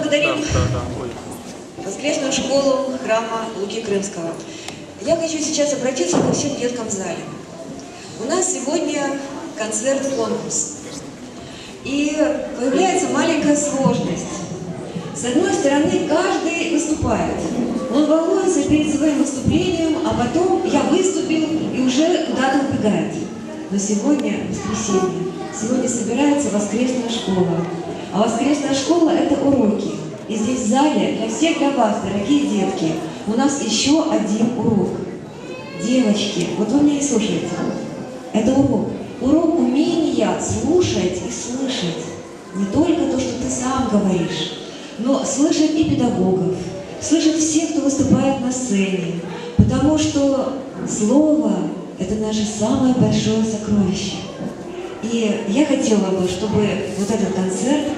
поблагодарим Да, да, да. Ой. воскресную школу храма Луки Крымского. Я хочу сейчас обратиться ко всем деткам в зале. У нас сегодня концерт-конкурс. И появляется маленькая сложность. С одной стороны, каждый выступает. Он волнуется перед своим выступлением, а потом я выступил и уже куда-то убегает. Но сегодня воскресенье. Сегодня собирается воскресная школа. А воскресная школа – это уроки. И здесь в зале для всех, для вас, дорогие детки, у нас еще один урок. Девочки, вот вы меня не слушаете. Это урок. Урок умения слушать и слышать. Не только то, что ты сам говоришь, но слышать и педагогов, слышать всех, кто выступает на сцене. Потому что слово – это наше самое большое сокровище. И я хотела бы, чтобы вот этот концерт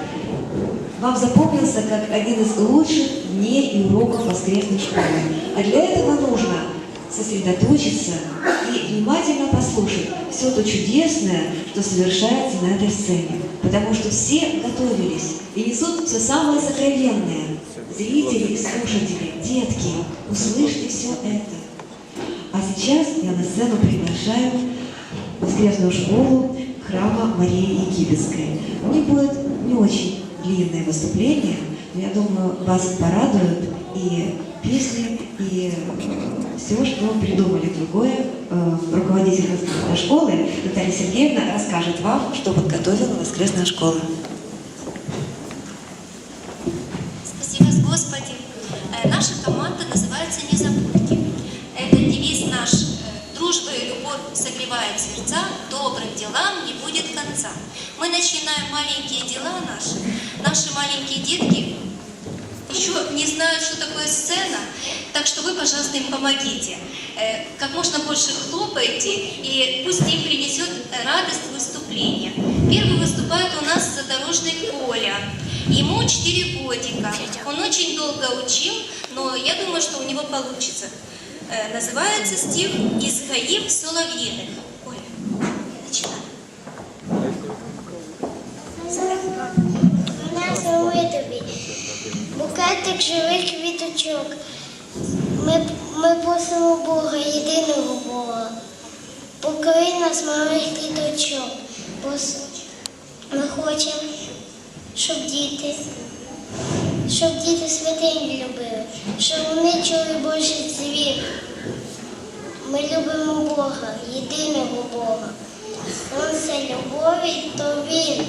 вам запомнился как один из лучших дней и уроков воскресной школы. А для этого нужно сосредоточиться и внимательно послушать все то чудесное, что совершается на этой сцене. Потому что все готовились и несут все самое сокровенное. Зрители слушатели, детки, услышьте все это. А сейчас я на сцену приглашаю воскресную школу храма Марии Египетской. У них будет не очень длинное выступление, но я думаю, вас порадуют и песни, и все, что придумали другое. Э, Руководитель воскресной школы Наталья Сергеевна расскажет вам, что подготовила воскресная школа. Спасибо, Господи. Э, Наша команда называется «Незабудки». Это девиз наш э, «Дружба и любовь согревает сердца, делам не будет конца». Мы начинаем маленькие дела наши. Наши маленькие детки еще не знают, что такое сцена, так что вы, пожалуйста, им помогите. Э, Как можно больше хлопайте, и пусть им принесет радость выступления. Первый выступает у нас задорожный Коля. Ему 4 годика. Он очень долго учил, но я думаю, что у него получится. Э, Называется стих «Из гаив соловьиных». Тобі букетик живих квіточок. Ми, ми просимо Бога, єдиного Бога. Покори нас малих квіточок. Ми хочемо, щоб діти, щоб діти святинь любили, щоб вони чули Божий звір. Ми любимо Бога, єдиного Бога. Он це любові, то він.